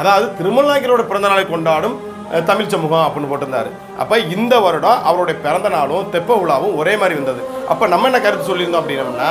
அதாவது திருமலாங்கிரோட பிறந்த நாளை கொண்டாடும் தமிழ் சமூகம் அப்படின்னு போட்டிருந்தாரு. அப்போ இந்த வருடம் அவருடைய பிறந்த நாளும் தெப்ப விழாவும் ஒரே மாதிரி வந்தது அப்போ நம்ம என்ன கருத்து சொல்லியிருந்தோம் அப்படின்னம்னா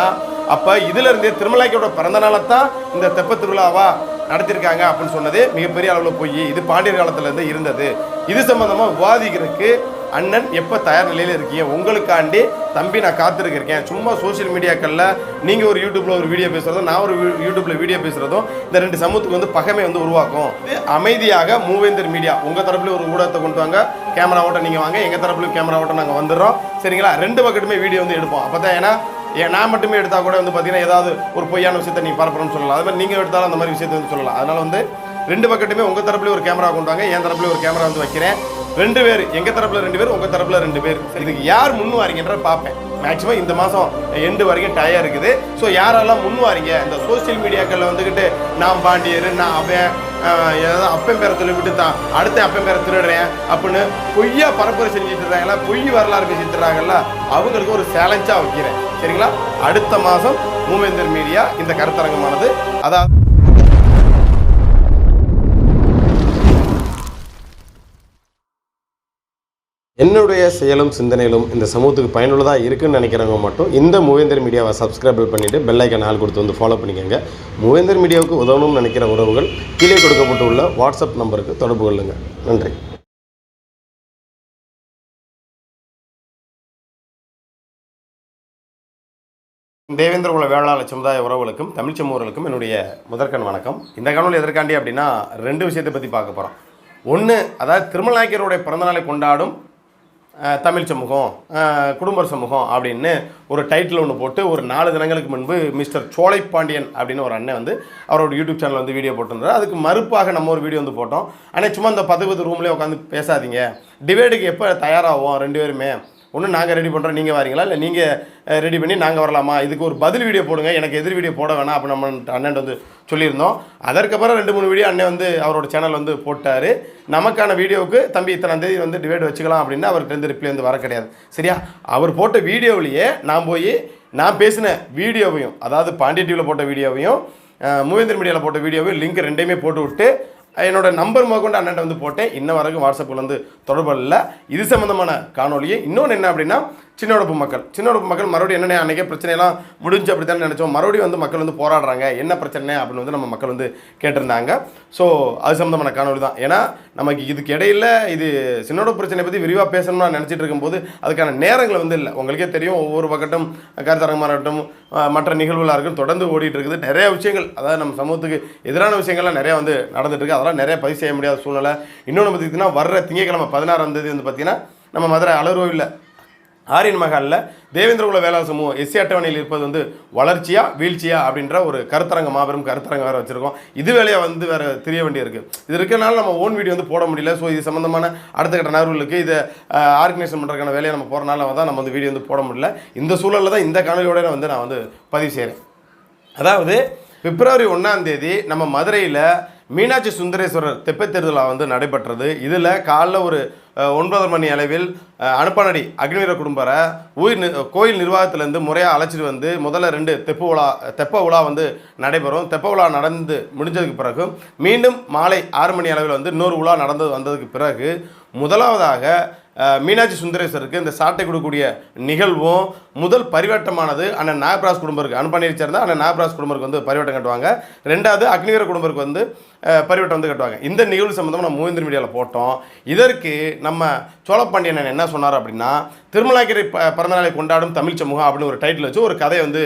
அப்போ இதிலிருந்தே திருமலாக்கியோட பிறந்த நாளை தான் இந்த தெப்ப திருவிழாவா நடத்தியிருக்காங்க அப்படின்னு சொன்னது மிகப்பெரிய அளவில் போய் இது பாண்டியர் காலத்துலேருந்து இருந்தது. இது சம்மந்தமாக விவாதிக்கிறதுக்கு அண்ணன் எப்போ தயார் நிலையில் இருக்கீங்க? உங்களுக்காண்டி தம்பி நான் காத்திருக்கேன். சும்மா சோஷியல் மீடியாக்களில் நீங்கள் ஒரு யூடியூப்பில் ஒரு வீடியோ பேசுகிறதும் நான் ஒரு யூடியூப்பில் வீடியோ பேசுகிறதும் இந்த ரெண்டு சமூகத்துக்கு வந்து பகமை வந்து உருவாக்கும். அமைதியாக மூவேந்தர் மீடியா உங்கள் தரப்புல ஒரு ஊடகத்தை கொண்டு வாங்க. கேமரா ஓட்ட நீங்கள் வாங்க எங்கள் தரப்புலையும் கேமரா ஓட்ட நாங்கள் வந்துடுறோம். சரிங்களா? ரெண்டு பக்கத்துமே வீடியோ வந்து எடுப்போம். அப்போ தான் ஏன்னா ஏன் நான் மட்டுமே எடுத்தால் கூட வந்து பார்த்தீங்கன்னா ஏதாவது ஒரு பொய்யான விஷயத்தை நீங்கள் பரப்புறோம்னு சொல்லலாம். அது மாதிரி நீங்கள் எடுத்தாலும் அந்த மாதிரி விஷயத்தை வந்து சொல்லலாம். அதனால் வந்து ரெண்டு பக்கத்துமே உங்கள் தரப்புலேயும் ஒரு கேமரா கொண்டு வாங்க என் தரப்புலேயும் ஒரு கேமரா வந்து வைக்கிறேன். ரெண்டு பேர். எங்க தரப்புல ரெண்டு பேர் உங்க தரப்புல ரெண்டு பேர். இதுக்கு யார் முன் வாரீங்கன்ற பார்ப்பேன். மேக்ஸிமம் இந்த மாசம் எண்டு வரைக்கும் டயர் இருக்குது. ஸோ யாரெல்லாம் முன் வாரீங்க? இந்த சோஷியல் மீடியாக்களில் வந்துக்கிட்டு நான் பாண்டியர் நான் அவன் ஏதாவது அப்பன் பேரை சொல்லிவிட்டு தான் அடுத்த அப்பன் பேரை திருடுறேன் அப்படின்னு பொய்யா பரப்புரை செஞ்சுட்டு இருக்காங்களா பொய் வரலாறு பேசிட்டுறாங்கல்ல அவங்களுக்கு ஒரு சேலஞ்சாக வைக்கிறேன். சரிங்களா? அடுத்த மாதம் மூவேந்தர் மீடியா இந்த கருத்தரங்கமானது. அதாவது என்னுடைய செயலும் சிந்தனையிலும் இந்த சமூகத்துக்கு பயனுள்ளதாக இருக்குன்னு நினைக்கிறவங்க மட்டும் இந்த மூவேந்தர் மீடியாவை சப்ஸ்கிரைப் பண்ணிவிட்டு பெல்லைக்கன் ஆள் கொடுத்து வந்து ஃபாலோ பண்ணிக்கோங்க. மூவேந்தர் மீடியாவுக்கு உதவணும்னு நினைக்கிற உறவுகள் கீழே கொடுக்கப்பட்டுள்ள வாட்ஸ்அப் நம்பருக்கு தொடர்பு கொள்ளுங்கள் நன்றி. தேவேந்திர குல வேளாளர் சமுதாய உறவுகளுக்கும் தமிழ் சமூகர்களுக்கும் என்னுடைய முதற்கண் வணக்கம். இந்த காணொலி எதற்காண்டி அப்படின்னா ரெண்டு விஷயத்தை பற்றி பார்க்க போகிறோம் ஒன்று அதாவது திருமலாக்கியருடைய பிறந்தநாளை கொண்டாடும் தமிழ் சமூகம் குடும்ப சமூகம் அப்படின்னு ஒரு டைட்டில் ஒன்று போட்டு ஒரு நாலு தினங்களுக்கு முன்பு மிஸ்டர் சோலை பாண்டியன் அப்படின்னு ஒரு அண்ணன் வந்து அவரோட யூடியூப் சேனல் வந்து வீடியோ போட்டிருந்தார். அதுக்கு மறுப்பாக நம்ம ஒரு வீடியோ வந்து போட்டோம். ஆனால் சும்மா இந்த பத்து பத்து ரூம்லேயே உட்காந்து பேசாதீங்க. டிபேட்டுக்கு எப்போ தயாராகும் ரெண்டு பேருமே? ஒன்று நாங்கள் ரெடி பண்ணுறோம் நீங்கள் வரீங்களா? இல்லை நீங்கள் ரெடி பண்ணி நாங்கள் வரலாமா? இதுக்கு ஒரு பதில் வீடியோ போடுங்க. எனக்கு எதிர் வீடியோ போட வேணாம் அப்போ நம்ம அண்ணன் வந்து சொல்லியிருந்தோம். அதற்கப்புறம் ரெண்டு மூணு வீடியோ அண்ணன் வந்து அவரோட சேனல் வந்து போட்டார். நமக்கான வீடியோவுக்கு தம்பி இத்தனை தேதி வந்து டிவைட் வச்சுக்கலாம் அப்படின்னு அவர்கிட்ட இருந்து ரிப்ளை வந்து வர கிடையாது. சரியா? அவர் போட்ட வீடியோவிலேயே நான் போய் நான் பேசின வீடியோவையும் அதாவது பாண்டிய டிவியில் போட்ட வீடியோவையும் மூவேந்திர மீடியாவில் போட்ட வீடியோவையும் லிங்க் ரெண்டையுமே போட்டு விட்டு என்னோட நம்பர் முதற்கொண்டு அண்ணன் வந்து போட்டேன். இன்ன வரைக்கும் வாட்ஸ்அப்பில் வந்து தொடர்பு இல்லை இது சம்மந்தமான காணொலியை இன்னொன்று என்ன அப்படின்னா சின்ன சின்னோடப்பு மக்கள். சின்ன சின்னோடப்பு மக்கள் மறுபடியும் என்னென்ன அன்றைக்கே பிரச்சனையெல்லாம் முடிஞ்சு அப்படி தானே நினச்சோம். மறுபடியும் வந்து மக்கள் வந்து போராடுறாங்க. என்ன பிரச்சனை அப்படின்னு வந்து நம்ம மக்கள் வந்து கேட்டிருந்தாங்க. ஸோ அது சம்மந்தமான காணொலி தான். ஏன்னா நமக்கு இதுக்கு இடையில இது சின்னோட பிரச்சனை பற்றி விரிவாக பேசணும்னு நான் நினச்சிட்டு இருக்கும்போது அதுக்கான நேரங்கள் வந்து இல்லை. உங்களுக்கே தெரியும் ஒவ்வொரு பக்கட்டும் கருத்தரங்கமாக இருக்கட்டும் மற்ற நிகழ்வுகளாக இருக்கட்டும் தொடர்ந்து ஓடிட்டு இருக்குது. நிறைய விஷயங்கள் அதாவது நம்ம சமூகத்துக்கு எதிரான விஷயங்கள்லாம் நிறையா வந்து நடந்துட்டு இருக்கு. அதெல்லாம் நிறைய பதிவு செய்ய முடியாத சூழ்நிலை. இன்னொன்று பார்த்திங்கன்னா வர்ற திங்கக்கிழமை பதினாறாம் தேதி வந்து பார்த்தீங்கன்னா நம்ம மதுரை அலர்வோவில் ஆரியன் மகாலில் தேவேந்திரகுல வேளாண் சமூகம் எஸ்சி அட்டவணையில் இருப்பது வந்து வளர்ச்சியா வீழ்ச்சியா அப்படின்ற ஒரு கருத்தரங்க மாபெரும் கருத்தரங்க வேறு வச்சுருக்கோம். இது வேலையாக வந்து வேறு தெரிய வேண்டியிருக்கு இது இருக்கிறனால நம்ம ஓன் வீடியோ வந்து போட முடியல. ஸோ இது சம்மந்தமான அடுத்த கட்ட நகர்வுகளுக்கு இதை ஆர்கனைசேஷன் பண்ணுறதுக்கான வேலையை நம்ம போகிறனால தான் நம்ம வந்து வீடியோ வந்து போட முடியல. இந்த சூழலில் தான் இந்த காணொலியோட வந்து நான் வந்து பதிவு செய்கிறேன் அதாவது பிப்ரவரி ஒன்றாம் தேதி நம்ம மதுரையில் மீனாட்சி சுந்தரேஸ்வரர் தெப்பத் வந்து நடைபெற்றது. இதில் காலைல ஒரு ஒன்பதரை மணி அளவில் அனுப்பனடி அக்னிவீர குடும்பரை உயிர் கோயில் நிர்வாகத்திலேருந்து முறையாக அழைச்சிட்டு வந்து முதல்ல ரெண்டு தெப்ப உலா தெப்ப உலா வந்து நடைபெறும். தெப்ப உலா நடந்து முடிஞ்சதுக்கு பிறகு மீண்டும் மாலை ஆறு மணி அளவில் வந்து இன்னொரு உலா நடந்து வந்ததுக்கு பிறகு முதலாவதாக மீனாட்சி சுந்தரேஸ்வருக்கு இந்த சாட்டை கொடுக்கக்கூடிய நிகழ்வும் முதல் பரிவட்டமானது அண்ணன் நாகராஜ் குடும்பருக்கு அனுப்பணியை சேர்ந்த அண்ணன் நாகராஜ் குடும்பருக்கு வந்து பரிவட்டம் கட்டுவாங்க. ரெண்டாவது அக்னிவீர குடும்பருக்கு வந்து பரிவட்டம் வந்து கட்டுவாங்க. இந்த நிகழ்வு சம்மந்தமாக நம்ம மூவேந்திர மீடியாவில் போட்டோம். இதற்கு நம்ம சோழப்பாண்டியன் என்ன சொன்னார் அப்படின்னா திருமலாக்கிரை ப பிறந்தநாளை கொண்டாடும் தமிழ் சமூகம் அப்படின்னு ஒரு டைட்டில் வச்சு ஒரு கதையை வந்து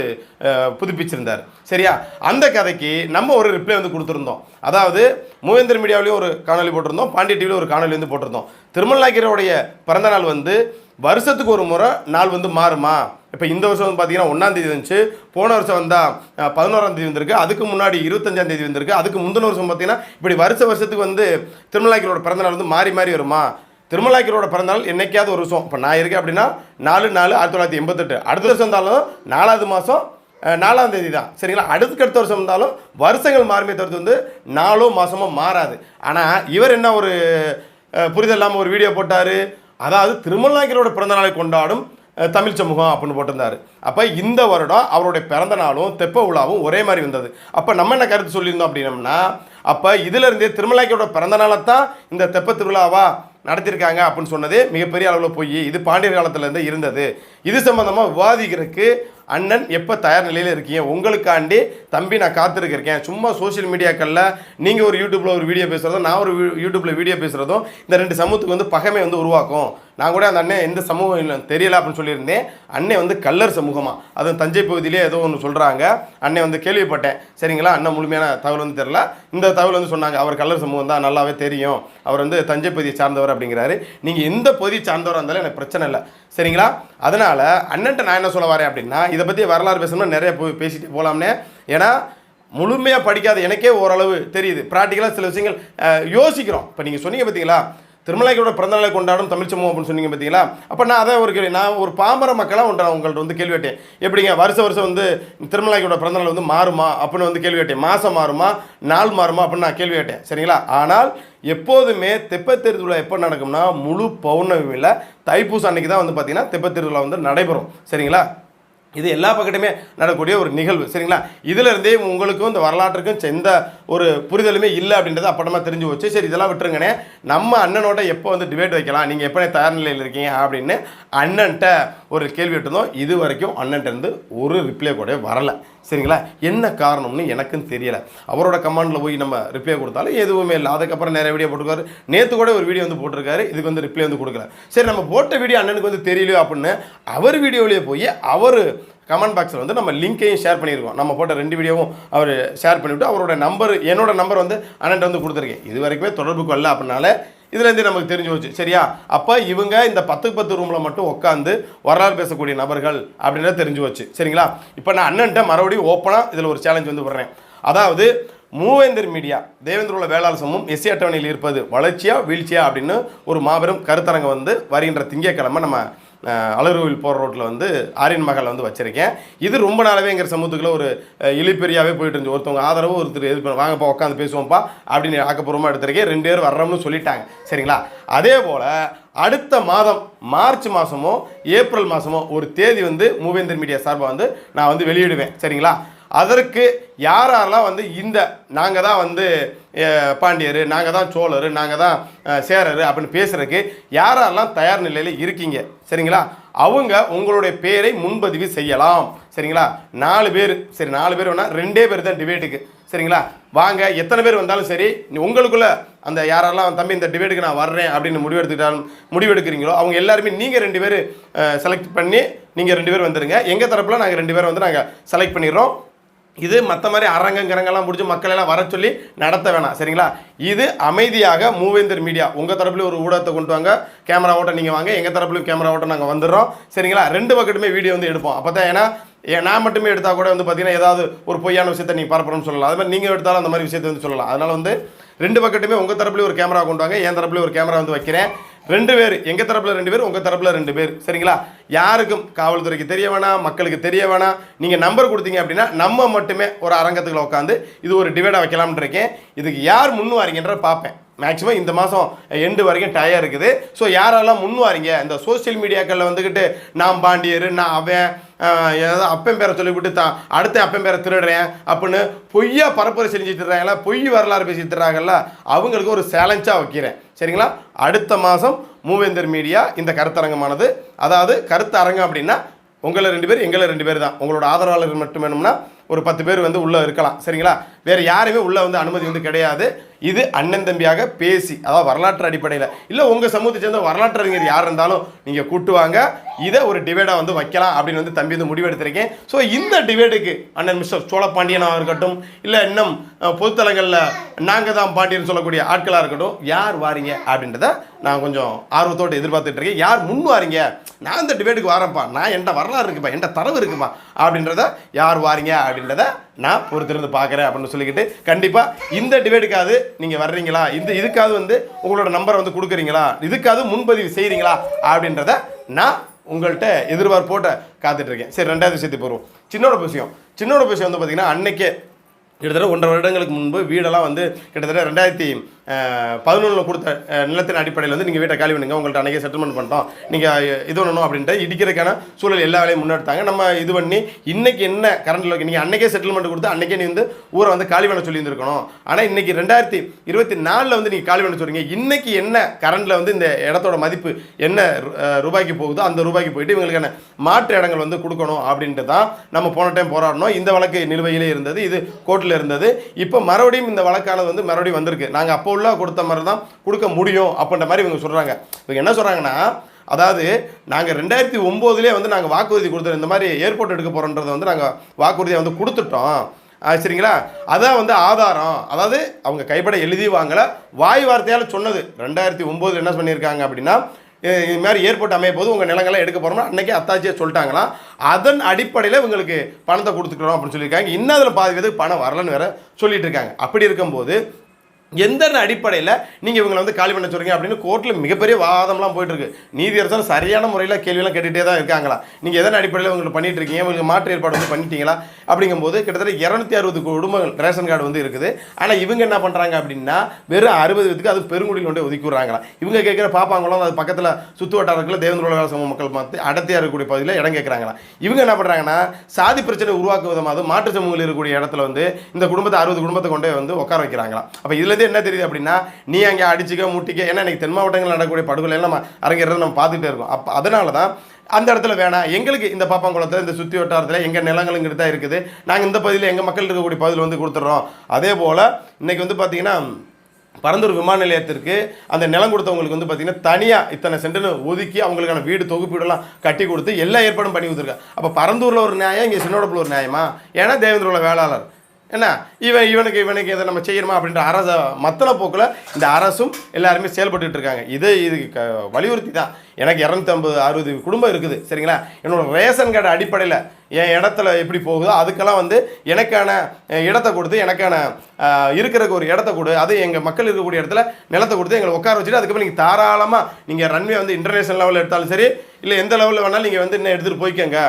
புதுப்பிச்சிருந்தார். சரியா? அந்த கதைக்கு நம்ம ஒரு ரிப்ளை வந்து கொடுத்துருந்தோம். அதாவது மூவேந்திர மீடியாவிலேயும் ஒரு காணொலி போட்டிருந்தோம். பாண்டிய டிவியில் ஒரு காணொலி வந்து போட்டிருந்தோம். திருமலாக்கிரோடைய பிறந்தநாள் வந்து வருஷத்துக்கு ஒரு முறை நாள் வந்து மாறுமா? இப்போ இந்த வருஷம் வந்து பார்த்தீங்கன்னா ஒன்றாம் தேதி வந்துச்சு போன வருஷம் வந்தால் பதினோராம் தேதி வந்திருக்கு. அதுக்கு முன்னாடி இருபத்தஞ்சாம் தேதி வந்திருக்கு. அதுக்கு முந்தின வருஷம் பார்த்தீங்கன்னா இப்படி வருஷ வருஷத்துக்கு வந்து திருமலாக்கிரோட பிறந்தநாள் வந்து மாறி மாறி வருமா? திருமலாக்கிரோட பிறந்தநாள் என்றைக்காவது ஒரு வருஷம். இப்போ நான் இருக்கேன் அப்படின்னா நாலு நாலு ஆயிரத்தி தொள்ளாயிரத்தி எண்பத்தெட்டு. அடுத்த வருஷம் இருந்தாலும் நாலாவது மாதம் நாலாம் தேதி தான். சரிங்களா? அடுத்துக்கு அடுத்த வருஷம் இருந்தாலும் வருஷங்கள் மாறுமே தவிர்த்து வந்து நாலோ மாதமோ மாறாது. ஆனால் இவர் என்ன ஒரு புரிதல் இல்லாமல் ஒரு வீடியோ போட்டார். அதாவது திருமலாக்கிரோட பிறந்தநாளை கொண்டாடும் தமிழ் சமூகம் அப்படின்னு போட்டிருந்தாரு. அப்போ இந்த வருடம் அவருடைய பிறந்த நாளும் தெப்ப விழாவும் ஒரே மாதிரி வந்தது அப்போ நம்ம என்ன கருத்து சொல்லியிருந்தோம் அப்படின்னம்னா அப்போ இதிலிருந்தே திருமலாக்கியோட பிறந்த நாளைத்தான் இந்த தெப்ப திருவிழாவா நடத்தியிருக்காங்க அப்படின்னு சொன்னது மிகப்பெரிய அளவில் போய் இது பாண்டியர் காலத்துலேருந்து இருந்தது. இது சம்மந்தமாக விவாதிக்கிறதுக்கு அண்ணன் எப்போ தயார் நிலையில் இருக்கீங்க? உங்களுக்காண்டி தம்பி நான் காத்திருக்கிறேன் சும்மா சோஷியல் மீடியாக்களில் நீங்கள் ஒரு யூடியூப்பில் ஒரு வீடியோ பேசுகிறதும் நான் ஒரு யூடியூப்பில் வீடியோ பேசுகிறதும் இந்த ரெண்டு சமூகத்துக்கு வந்து பகைமை வந்து உருவாக்கும். நான் கூட அந்த அண்ணன் எந்த சமூகம் இல்லை தெரியல அப்படின்னு சொல்லியிருந்தேன். அண்ணன் வந்து கல்லர் சமூகமாக அதுவும் தஞ்சை பகுதியிலே ஏதோ ஒன்று சொல்கிறாங்க அண்ணன் வந்து கேள்விப்பட்டேன். சரிங்களா? அண்ணன் முழுமையான தகவல் வந்து தெரில இந்த தகவல் வந்து சொன்னாங்க அவர் கல்லர் சமூகம் தான் நல்லாவே தெரியும். அவர் வந்து தஞ்சை பகுதியை சார்ந்தவர் அப்படிங்கிறாரு. நீங்கள் எந்த பகுதியை சார்ந்தவராக இருந்தாலும் எனக்கு பிரச்சனை இல்லை. சரிங்களா? அதனால் அண்ணன்ட்ட நான் என்ன சொல்ல வரேன் அப்படின்னா இதை பற்றி வரலாறு பேசணும்னா நிறைய போய் பேசிட்டு போகலாம்னே ஏன்னா முழுமையாக படிக்காத எனக்கே ஓரளவு தெரியுது. ப்ராக்டிக்கலாக சில விஷயங்கள் யோசிக்கிறோம். இப்போ நீங்கள் சொன்னீங்க பார்த்தீங்களா திருமலைக்கோட பிறந்தநாளை கொண்டாடும் தமிழ் சமூகம் அப்படின்னு சொன்னீங்க பார்த்தீங்களா அப்போ நான் அதை ஒரு கேள்வி நான் ஒரு பாமர மக்களாக ஒன்றை உங்கள்கிட்ட வந்து கேள்வி கேட்டேன். எப்படிங்க? வருஷம் வருஷம் வந்து திருமலைக்கோட பிறந்தநாள் வந்து மாறுமா? அப்படின்னு வந்து கேள்வி கேட்டேன். மாதம் மாறுமா? நாள் மாறுமா? அப்படின்னு நான் கேள்வி கேட்டேன். சரிங்களா? ஆனால் எப்போதுமே தெப்பத் திருவிழா எப்போ நடக்கும்னா முழு பௌர்ணமியில் தைப்பூசம் அன்னைக்கு தான் வந்து பார்த்தீங்கன்னா திருவிழா வந்து நடைபெறும். சரிங்களா? இது எல்லா பக்கத்துமே நடக்கக்கூடிய ஒரு நிகழ்வு. சரிங்களா? இதுலேருந்தே உங்களுக்கும் இந்த வரலாற்றுக்கும் எந்த ஒரு புரிதலுமே இல்லை அப்படின்றத அப்படமா தெரிஞ்சு வச்சு சரி இதெல்லாம் விட்டுருங்கண்ணே. நம்ம அண்ணனோட எப்போ வந்து டிபேட் வைக்கலாம்? நீங்கள் எப்போ தயார் நிலையில் இருக்கீங்க? அப்படின்னு அண்ணன்ட்ட ஒரு கேள்வி விட்டுருந்தோம். இது வரைக்கும் அண்ணன்ட்ட இருந்து ஒரு ரிப்ளை கூட வரலை. சரிங்களா? என்ன காரணம்னு எனக்கும் தெரியலை. அவரோட கமாண்டில் போய் நம்ம ரிப்ளை கொடுத்தாலும் எதுவுமே இல்லை. அதுக்கப்புறம் நிறைய வீடியோ போட்டிருக்காரு. நேற்று கூட ஒரு வீடியோ வந்து போட்டிருக்காரு. இதுக்கு வந்து ரிப்ளை வந்து கொடுக்கல. சரி நம்ம போட்ட வீடியோ அண்ணனுக்கு வந்து தெரியலையோ அப்படின்னு அவர் வீடியோவிலேயே போய் அவர் கமெண்ட் பாக்ஸில் வந்து நம்ம லிங்க்கையும் ஷேர் பண்ணியிருக்கோம் நம்ம போட்ட ரெண்டு வீடியோவும் அவர் ஷேர் பண்ணிவிட்டு அவரோட நம்பர் என்னோட நம்பர் வந்து அண்ணன் வந்து கொடுத்துருக்கேன். இது வரைக்குமே தொடர்பு வரல அப்படின்னால இதுலேருந்து நமக்கு தெரிஞ்சு போச்சு. சரியா? அப்போ இவங்க இந்த பத்துக்கு பத்து ரூமில் மட்டும் உட்காந்து வரலாறு பேசக்கூடிய நபர்கள் அப்படின்றத தெரிஞ்சு போச்சு. சரிங்களா? இப்போ நான் அண்ணன்ட்ட மறுபடியும் ஓப்பனாக இதில் ஒரு சேலஞ்ச் வந்து விடுறேன். அதாவது மூவேந்தர் மீடியா தேவேந்திரோல வேளாளர் சமூகம் எஸ்சி அட்டவணையில் இருப்பது வளர்ச்சியா வீழ்ச்சியா அப்படின்னு ஒரு மாபெரும் கருத்தரங்கம் வந்து வருகின்ற திங்கட்கிழமை நம்ம அலருவில் போகிற ரோட்டில் வந்து ஆரியன் மகள் வந்து வச்சுருக்கேன். இது ரொம்ப நாளாவே எங்கள் சமூகத்துக்குள்ள ஒரு அஹ், இழிப்பெரியாவே போயிட்டு இருந்துச்சு. ஒருத்தவங்க ஆதரவு ஒருத்தர் இது பண்ண வாங்கப்பா உட்காந்து பேசுவோம்ப்பா அப்படின்னு ஆக்கப்பூர்வமாக எடுத்திருக்கேன். ரெண்டு பேர் வர்றோம்னு சொல்லிட்டாங்க. சரிங்களா? அதே போல் அடுத்த மாதம் மார்ச் மாதமோ ஏப்ரல் மாதமோ ஒரு தேதி வந்து மூவேந்தர் மீடியா சார்பாக வந்து நான் வந்து வெளியிடுவேன். சரிங்களா? அதற்கு யாரெல்லாம் வந்து இந்த நாங்கள் தான் வந்து பாண்டியர் நாங்கள் தான் சோழர் நாங்கள் தான் சேரர் அப்படின்னு பேசுகிறதுக்கு யாரெல்லாம் தயார் நிலையில் இருக்கீங்க? சரிங்களா? அவங்க உங்களுடைய பேரை முன்பதிவு செய்யலாம். சரிங்களா? நாலு பேர் சரி நாலு பேர் வேணால் ரெண்டே பேர் தான் டிபேட்டுக்கு சரிங்களா? வாங்க எத்தனை பேர் வந்தாலும் சரி உங்களுக்குள்ளே உங்களுக்குள்ள அந்த யாரெல்லாம் தம்பி இந்த டிபேட்டுக்கு நான் வர்றேன் அப்படின்னு முடிவெடுத்துக்கிட்டாலும் முடிவெடுக்கிறீங்களோ அவங்க எல்லாருமே நீங்கள் ரெண்டு பேர் செலக்ட் பண்ணி நீங்கள் ரெண்டு பேர் வந்துடுங்க எங்கள் தரப்பில் நாங்கள் ரெண்டு பேர் வந்து நாங்கள் செலக்ட் பண்ணிடுறோம். இது மற்ற மாதிரி அரங்கங்கிறங்கெல்லாம் முடிஞ்சு மக்கள் எல்லாம் வர சொல்லி நடத்த வேணாம். சரிங்களா? இது அமைதியாக மூவேந்தர் மீடியா உங்கள் தரப்புலையும் ஒரு ஊடகத்தை கொண்டு வாங்க. கேமரா ஓட்ட நீங்கள் வாங்க. எங்கள் தரப்புலையும் கேமரா ஓட்ட நாங்கள் வந்துடுறோம். சரிங்களா? ரெண்டு பக்கத்துமே வீடியோ வந்து எடுப்போம். அப்போ தான் ஏன்னா ஏன் நான் மட்டுமே எடுத்தால் கூட வந்து பார்த்தீங்கன்னா ஏதாவது ஒரு பொய்யான விஷயத்தை நீங்கள் பரப்புறோம்னு சொல்லலாம். அது மாதிரி நீங்கள் எடுத்தாலும் அந்த மாதிரி விஷயத்தை வந்து சொல்லலாம். அதனால் வந்து ரெண்டு பக்கத்துமே உங்கள் தரப்புலையும் ஒரு கேமரா கொண்டு வாங்க. என் தரப்புலையும் ஒரு கேமரா வந்து வைக்கிறேன். ரெண்டு பேர். எங்கள் தரப்பில் ரெண்டு பேர் உங்கள் தரப்பில் ரெண்டு பேர். சரிங்களா? யாருக்கும் காவல்துறைக்கு தெரிய வேணாம் மக்களுக்கு தெரிய வேணாம். நீங்கள் நம்பர் கொடுத்தீங்க அப்படின்னா நம்ம மட்டுமே ஒரு அரங்கத்துக்குள்ள உட்காந்து இது ஒரு டிவைடாக வைக்கலாம்னு இருக்கேன். இதுக்கு யார் முன் வாரீங்கன்ற பார்ப்பேன். மேக்ஸிமம் இந்த மாதம் எண்டு வரைக்கும் டயர் இருக்குது. ஸோ யாரெல்லாம் முன் வாரீங்க? இந்த சோஷியல் மீடியாக்களில் வந்துக்கிட்டு நான் பாண்டியர் நான் அவன் ஏதாவது அப்பன் பேரை சொல்லிவிட்டு தான் அடுத்த அப்பன் பேரை திருடுறேன் அப்படின்னு பொய்யா பரப்புரை செஞ்சுட்டு இருக்காங்களா பொய் வரலாறு பேசிட்டு இருக்காங்கல்ல அவங்களுக்கு ஒரு சேலஞ்சாக வைக்கிறேன். சரிங்களா? அடுத்த மாதம் மூவேந்தர் மீடியா இந்த கருத்தரங்கமானது. அதாவது கருத்தரங்கம் அப்படின்னா உங்களை ரெண்டு பேர் எங்களை ரெண்டு பேர் தான். உங்களோட ஆதரவாளர்கள் மட்டும் வேணும்னா ஒரு பத்து பேர் வந்து உள்ளே இருக்கலாம். சரிங்களா? வேறு யாருமே உள்ளே வந்து அனுமதி வந்து கிடையாது. இது அண்ணன் தம்பியாக பேசி அதாவது வரலாற்று அடிப்படையில். இல்லை உங்கள் சமூகத்தை சேர்ந்த வரலாற்று அறிஞர் யார் இருந்தாலும் நீங்கள் கூட்டுவாங்க இதை ஒரு டிவைடாக வந்து வைக்கலாம் அப்படின்னு வந்து தம்பி வந்து முடிவெடுத்திருக்கேன். ஸோ இந்த டிவைடுக்கு அண்ணன் மிஸ்டர் சோழபாண்டியனாக இருக்கட்டும் இல்லை இன்னும் பொதுத்தலங்களில் நாங்கள் தான் பாண்டியன் சொல்லக்கூடிய ஆட்களாக இருக்கட்டும் யார் வாரீங்க அப்படின்றத நான் கொஞ்சம் ஆர்வத்தோடு எதிர்பார்த்துட்டு இருக்கேன். யார் முன் வாரீங்க? நான் இந்த டிபேட்டுக்கு வரேன்ப்பா. நான் என்கிட்ட வரலாறு இருக்குப்பா என்கிட்ட தரவு இருக்குப்பா அப்படின்றத யார் வாரீங்க அப்படின்றத நான் பொறுத்திருந்து பார்க்குறேன் அப்படின்னு சொல்லிக்கிட்டு கண்டிப்பாக இந்த டிபேட்டுக்காவது நீங்கள் வர்றீங்களா? இந்த இதுக்காவது வந்து உங்களோட நம்பரை வந்து கொடுக்குறீங்களா? இதுக்காவது முன்பதிவு செய்கிறீங்களா அப்படின்றத நான் உங்கள்கிட்ட எதிர்பார்ப்போட்ட காத்துட்ருக்கேன் சரி ரெண்டாவது விஷயத்துக்கு போகிறோம் சின்னோட விஷயம். சின்னோட விஷயம் வந்து பார்த்திங்கன்னா அன்னைக்கே கிட்டத்தட்ட ஒன்றரை வருடங்களுக்கு முன்பு வீடெல்லாம் வந்து கிட்டத்தட்ட ரெண்டாயிரத்தி பதினொன்றில் கொடுத்த நிலத்தின் அடிப்படையில் வந்து நீங்கள் வீட்டை காலி பண்ணுங்க. உங்கள்கிட்ட அன்றைக்கே செட்டில்மெண்ட் பண்ணிட்டோம். நீங்கள் இது பண்ணணும் அப்படின்ட்டு இடிக்கிறதுக்கான சூழல் எல்லா வேலையும் முன்னெடுத்தாங்க. நம்ம இது பண்ணி இன்றைக்கி என்ன கரண்டில் நீங்கள் அன்றைக்கே செட்டில்மெண்ட் கொடுத்து அன்றைக்கே நீ வந்து ஊரை வந்து காலி பண்ண சொல்லியிருந்துருக்கணும். ஆனால் இன்றைக்கி ரெண்டாயிரத்தி இருபத்தி நாலில் வந்து நீங்கள் காலி பண்ண சொல்றீங்க. இன்றைக்கி என்ன கரண்டில் வந்து இந்த இடத்தோட மதிப்பு என்ன ரூபாய்க்கு போகுதோ அந்த ரூபாய்க்கு போயிட்டு இவங்களுக்கான மாற்று இடங்கள் வந்து கொடுக்கணும் அப்படின்ட்டு தான் நம்ம போன டைம் போராடணும் இந்த வழக்கு நிலுவையிலே இருந்தது இது கோர்ட்டில் இருந்தது. இப்போ மறுபடியும் இந்த வழக்கானது வந்து மறுபடியும் வந்திருக்கு. நாங்கள் அப்போ ஃபுல்லாக கொடுத்த மாதிரி தான் கொடுக்க முடியும் அப்படின்ற மாதிரி இவங்க சொல்கிறாங்க இவங்க என்ன சொல்கிறாங்கன்னா அதாவது நாங்கள் ரெண்டாயிரத்தி ஒம்போதுலேயே வந்து நாங்கள் வாக்குறுதி கொடுத்தோம் இந்த மாதிரி ஏர்போர்ட் எடுக்க போகிறோன்றதை வந்து நாங்கள் வாக்குறுதியை வந்து கொடுத்துட்டோம். சரிங்களா? அதான் வந்து ஆதாரம். அதாவது அவங்க கைப்பட எழுதி வாங்கல. வாய் வார்த்தையால் சொன்னது. ரெண்டாயிரத்தி ஒம்போதில் என்ன பண்ணியிருக்காங்க அப்படின்னா இது மாதிரி ஏர்போர்ட் அமைய போது உங்கள் நிலங்களை எடுக்க போகிறோம்னா அன்றைக்கே அத்தாச்சியாக சொல்லிட்டாங்களா? அதன் அடிப்படையில் இவங்களுக்கு பணத்தை கொடுத்துக்கிறோம் அப்படின்னு சொல்லியிருக்காங்க. இன்னும் அதில் பாதி பேருக்கு பணம் வரலன்னு வேற சொல்லிட்டு இருக்காங்க. அப்படி இருக்கும்போது எந்த அடிப்படையில் நீங்கள் இவங்களை வந்து காலி பண்ண சொல்றீங்க அப்படின்னு கோர்ட்டில் மிகப்பெரிய வாதம்லாம் போயிட்டு இருக்கு நீதியரசர் சரியான முறையில் கேள்வியெல்லாம் கேட்டுகிட்டே தான் இருக்காங்களா? நீங்கள் எதன் அடிப்படையில் உங்களுக்கு பண்ணிட்டு இருக்கீங்க? உங்களுக்கு மாற்று ஏற்பாடு வந்து பண்ணிட்டீங்களா? அப்படிங்கும்போது கிட்டத்தட்ட இரநூத்தி அறுபது குடும்பங்கள் ரேஷன் கார்டு வந்து இருக்குது. ஆனால் இவங்க என்ன பண்ணுறாங்க அப்படின்னா வெறும் அறுபது பேத்துக்கு அது பெருங்குடியில் கொண்டு ஒதுக்கி விட்றாங்களா இவங்க கேட்குற பாப்பாங்களும் அது பக்கத்தில் சுற்று வட்டாரத்தில் தேவேந்திர சமூக மக்கள் பார்த்து அடர்த்தியாக இருக்கக்கூடிய பகுதியில் இடம் கேட்குறாங்களா? இவங்க என்ன பண்ணுறாங்கன்னா சாதி பிரச்சனை உருவாக்கும் மாற்று சமூகங்கள் இருக்கக்கூடிய இடத்துல வந்து இந்த குடும்பத்தை அறுபது குடும்பத்தை கொண்டே வந்து உட்கார வைக்கிறாங்களா? அப்போ இதில் இதுலேருந்து என்ன தெரியுது அப்படின்னா நீ அங்கே அடிச்சுக்க முட்டிக்க ஏன்னா எனக்கு தென் மாவட்டங்களில் நடக்கக்கூடிய படுகொலை எல்லாம் நம்ம அரங்கேறத நம்ம பார்த்துட்டே இருக்கோம். அப்போ அதனால தான் அந்த இடத்துல வேணாம். எங்களுக்கு இந்த பாப்பாங்குளத்தில் இந்த சுற்றி வட்டாரத்தில் எங்கள் நிலங்களுங்கிறது தான் இருக்குது. நாங்கள் இந்த பகுதியில் எங்கள் மக்கள் இருக்கக்கூடிய பகுதியில் வந்து கொடுத்துட்றோம் அதே போல் இன்னைக்கு வந்து பார்த்தீங்கன்னா பரந்தூர் விமான நிலையத்திற்கு அந்த நிலம் கொடுத்தவங்களுக்கு வந்து பார்த்தீங்கன்னா தனியாக இத்தனை சென்ட்டுன்னு ஒதுக்கி அவங்களுக்கான வீடு தொகுப்பீடெல்லாம் கட்டி கொடுத்து எல்லா ஏற்பாடும் பண்ணி கொடுத்துருக்காங்க. அப்போ பரந்தூரில் ஒரு நியாயம் இங்கே சின்னோடப்பில் ஒரு நியாயமா? ஏன்னா தேவேந்திரோட வேளாளர். என்ன? இவன் இவனுக்கு இவனுக்கு இதை நம்ம செய்யணுமா அப்படின்ற அரச மத்தன போக்கில் இந்த அரசும் எல்லாருமே செயல்பட்டுட்டு இருக்காங்க. இதை இது க வலியுறுத்தி தான் எனக்கு இரநூத்தம்பது அறுபது குடும்பம் இருக்குது சரிங்களா? என்னோட ரேஷன் கார்டு அடிப்படையில் என் இடத்துல எப்படி போகுதோ அதுக்கெல்லாம் வந்து எனக்கான இடத்த கொடுத்து எனக்கான இருக்கிறக்கு ஒரு இடத்த கொடு. அது எங்கள் மக்கள் இருக்கக்கூடிய இடத்துல நிலத்தை கொடுத்து எங்களை உட்கார வச்சுட்டு அதுக்கப்புறம் நீங்கள் தாராளமாக நீங்கள் ரன்வே வந்து இன்டர்நேஷனல் லெவலில் எடுத்தாலும் சரி இல்லை எந்த லெவலில் வேணாலும் நீங்கள் வந்து இன்னும் எடுத்துகிட்டு போய்க்கங்க.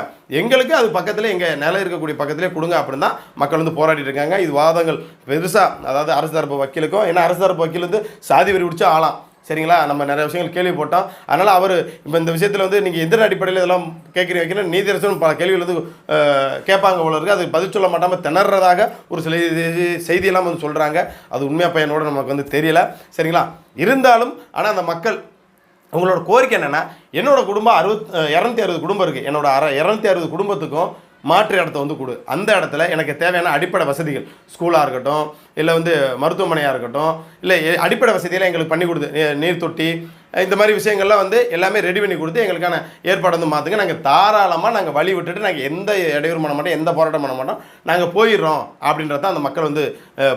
எங்களுக்கு அது பக்கத்தில் எங்கள் நிலம் இருக்கக்கூடிய பக்கத்திலே கொடுங்க அப்படின்னு தான் மக்கள் வந்து போராடிட்டு இருக்காங்க. இது வாதங்கள். பெருசாக அதாவது அரசு தரப்பு வக்கீலுக்கும் ஏன்னா அரசு தரப்பு வக்கீல் வந்து சாதி வரி பிடிச்சா ஆளாம். சரிங்களா? நம்ம நிறைய விஷயங்கள் கேள்விப்பட்டோம். அதனால் அவர் இப்போ இந்த விஷயத்தில் வந்து நீங்கள் எந்த அடிப்படையில் இதெல்லாம் கேட்குறீங்க வைக்கணும் நீதிரசன் பல கேள்விகள் வந்து கேட்பாங்க போல இருக்குது அது பதில் சொல்ல மாட்டாமல் திணறதாக ஒரு சில இது- செய்தியெல்லாம் வந்து சொல்கிறாங்க அது உண்மையாக பையனோட நமக்கு வந்து தெரியல. சரிங்களா? இருந்தாலும் ஆனால் அந்த மக்கள் உங்களோட கோரிக்கை என்னென்னா என்னோட குடும்பம் அறுபத் இரநூத்தி அறுபது குடும்பம் இருக்குது என்னோடய அற இரநூத்தி அறுபது குடும்பத்துக்கும் மாற்று இடத்த வந்து கொடு. அந்த இடத்துல எனக்கு தேவையான அடிப்படை வசதிகள் ஸ்கூலாக இருக்கட்டும் இல்லை வந்து மருத்துவமனையாக இருக்கட்டும் இல்லை அடிப்படை வசதியெல்லாம் எங்களுக்கு பண்ணி கொடுத்து நீர் தொட்டி இந்த மாதிரி விஷயங்கள்லாம் வந்து எல்லாமே ரெடி பண்ணி கொடுத்து எங்களுக்கான ஏற்பாடு வந்து மாற்றுங்க நாங்கள் தாராளமாக நாங்கள் வழி விட்டுட்டு நாங்கள் எந்த இடையூறு பண்ண மாட்டோம் எந்த போராட்டம் பண்ண மாட்டோம். நாங்கள் போயிடுறோம் அப்படின்றத அந்த மக்கள் வந்து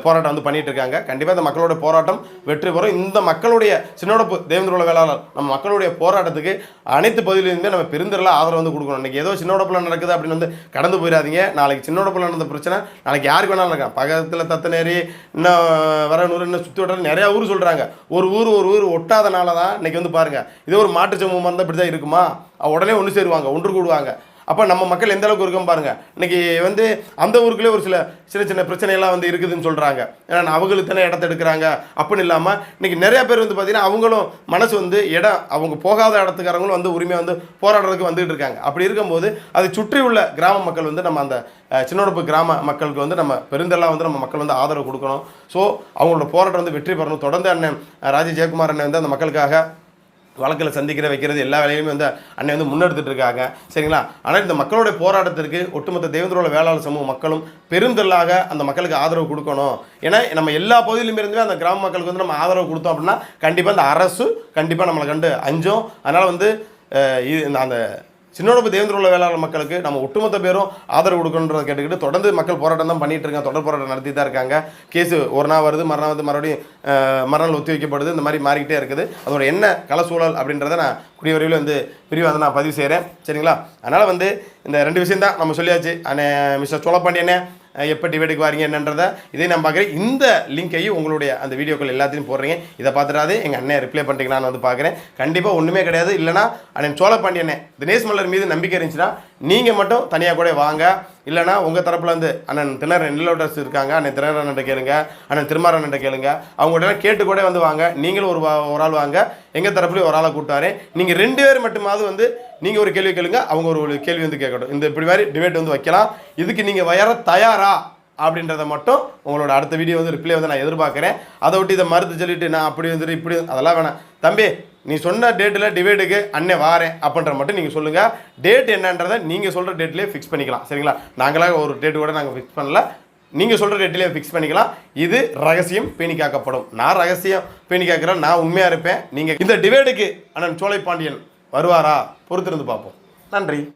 போராட்டம் வந்து பண்ணிட்டு இருக்காங்க. கண்டிப்பாக இந்த மக்களோட போராட்டம் வெற்றி பெறும். இந்த மக்களுடைய சின்னோடப்பு தேவேந்திரோட வேளாளர் நம்ம மக்களுடைய போராட்டத்துக்கு அனைத்து பகுதியிலிருந்தே நம்ம பெருந்திரளாக ஆதரவு வந்து கொடுக்கணும். இன்றைக்கி ஏதோ சின்னோடப்பில் நடக்குது அப்படின்னு வந்து கடந்து போயிடாதீங்க. நாளைக்கு சின்னோடப்பில் நடந்த பிரச்சனை நாளைக்கு யாருக்கு வேணாலும் நடக்கலாம். பக்கத்தில் தத்தநேரி இன்னும் வரனூர் இன்னும் சுற்றி வட்டாரம் நிறையா ஊர் சொல்கிறாங்க ஒரு ஊர் ஒரு ஊர் ஒட்டாதனால தான் இன்னைக்கு வந்து பாருங்கள் இதே ஒரு மாற்று இருந்தால் இப்படி தான் இருக்குமா? உடனே ஒன்று சேருவாங்க ஒன்று கூடுவாங்க. அப்போ நம்ம மக்கள் எந்த அளவுக்கு இருக்கும் பாருங்க. இன்னைக்கு வந்து அந்த ஊருக்குள்ளே ஒரு சில சின்ன சின்ன பிரச்சனையெல்லாம் வந்து இருக்குதுன்னு சொல்கிறாங்க ஏன்னா அவங்களுக்கு தானே இடத்த எடுக்கிறாங்க. அப்படின்னு இல்லாமல் இன்னைக்கு நிறையா பேர் வந்து பார்த்தீங்கன்னா அவங்களும் மனசு வந்து இடம் அவங்க போகாத இடத்துக்காரங்களும் வந்து உரிமையாக வந்து போராடுறதுக்கு வந்துகிட்டு இருக்காங்க. அப்படி இருக்கும்போது அதை சுற்றி உள்ள கிராம மக்கள் வந்து நம்ம அந்த அஹ், சின்னோடப்பு கிராம மக்களுக்கு வந்து நம்ம பெருந்தெல்லாம் வந்து நம்ம மக்கள் வந்து ஆதரவு கொடுக்கணும். ஸோ அவங்களோட போராட்டம் வந்து வெற்றி பெறணும். தொடர்ந்து அண்ணன் அஹ், ராஜி ஜெயக்குமார் அண்ணன் வந்து அந்த மக்களுக்காக வழக்கில் சந்திக்கிற வைக்கிறது எல்லா வேலையுமே வந்து அன்னை வந்து முன்னெடுத்துட்டு இருக்காங்க. சரிங்களா? ஆனால் இந்த மக்களுடைய போராட்டத்திற்கு ஒட்டுமொத்த தேவேந்திரோட வேளாளர் சமூக மக்களும் பெருந்தெல்லாக அந்த மக்களுக்கு ஆதரவு கொடுக்கணும். ஏன்னா நம்ம எல்லா பகுதியிலும் இருந்துமே அந்த கிராம மக்களுக்கு வந்து நம்ம ஆதரவு கொடுத்தோம் அப்படின்னா கண்டிப்பாக அந்த அரசு கண்டிப்பாக நம்மளை கண்டு அஞ்சும். அதனால் வந்து இது அந்த சின்னோடப்பு தேவேந்திர உள்ள வேளாளர் மக்களுக்கு நம்ம ஒட்டுமொத்த பேரும் ஆதரவு கொடுக்கணுன்றதை கேட்டுக்கிட்டு தொடர்ந்து மக்கள் போராட்டம் தான் பண்ணிட்டு இருக்காங்க. தொடர் போராட்டம் நடத்தி தான் இருக்காங்க. கேஸு ஒரு நாள் வருது மறுநாள் வந்து மறுபடியும் மறுநாள் ஒத்தி வைக்கப்படுது. இந்த மாதிரி மாறிக்கிட்டே இருக்குது. அதோட என்ன கலசூழல் அப்படின்றத நான் கூடிய விரைவில் வந்து விரிவாக வந்து நான் பதிவு செய்கிறேன் சரிங்களா? அதனால் வந்து இந்த ரெண்டு விஷயம் தான் நம்ம சொல்லியாச்சு. அண்ணே மிஸ்டர் சோழப்பாண்டியனே எப்போ டிபேட்டுக்கு வாரீங்க என்னன்றதை இதை நான் பார்க்குறேன். இந்த லிங்கையும் உங்களுடைய அந்த வீடியோக்கள் எல்லாத்தையும் போடுறீங்க. இதை பார்த்துட்டாது எங்கள் அண்ணன் ரிப்ளை நான் வந்து பார்க்குறேன். கண்டிப்பாக ஒன்றுமே கிடையாது. இல்லைனா அண்ணன் சோழப்பாண்டியனே தினேஷ் மல்லர் மீது நம்பிக்கை இருந்துச்சுன்னா நீங்கள் மட்டும் தனியாக கூட வாங்க. இல்லைனா உங்கள் தரப்புலேருந்து அண்ணன் திணற நிலோட்டர்ஸ் இருக்காங்க அண்ணன் திணறன்ட்ட கேளுங்க அண்ணன் திருமாறன்ட்ட கேளுங்க. அவங்கள்ட்ட கேட்டு கூட வந்து வாங்க. நீங்களும் ஒரு வா- ஒரு ஆள் வாங்க. எங்கள் தரப்புலையும் ஒரு ஆளை கூட்டாரு நீங்கள் ரெண்டு பேர் மட்டுமாவது வந்து நீங்கள் ஒரு கேள்வி கேளுங்க அவங்க ஒரு ஒரு கேள்வி வந்து கேட்கட்டும். இந்த இப்படி மாதிரி டிபேட் வந்து வைக்கலாம். இதுக்கு நீங்கள் வயற தயாரா அப்படின்றத மட்டும் உங்களோட அடுத்த வீடியோ வந்து ரிப்ளை வந்து நான் எதிர்பார்க்குறேன். அதை விட்டு இதை மறுத்து சொல்லிட்டு நான் அப்படி வந்துட்டு இப்படி அதெல்லாம் வேணாம். தம்பி நீ சொன்ன டேட்டில் டிவைடுக்கு அண்ணே வாரேன் அப்படின்ற மட்டும் நீங்கள் சொல்லுங்கள் டேட் என்னன்றதை நீங்கள் சொல்கிற டேட்லேயே ஃபிக்ஸ் பண்ணிக்கலாம். சரிங்களா? நாங்களாக ஒரு டேட்டு கூட நாங்கள் ஃபிக்ஸ் பண்ணல. நீங்கள் சொல்கிற டேட்லேயே ஃபிக்ஸ் பண்ணிக்கலாம். இது ரகசியம் பேணி காக்கப்படும். நான் ரகசியம் பேணி காக்கிறேன். நான் உண்மையாக இருப்பேன். நீங்கள் இந்த டிவைடுக்கு அண்ணன் சோலை பாண்டியன் வருவாரா? பொறுத்திருந்து பார்ப்போம். நன்றி.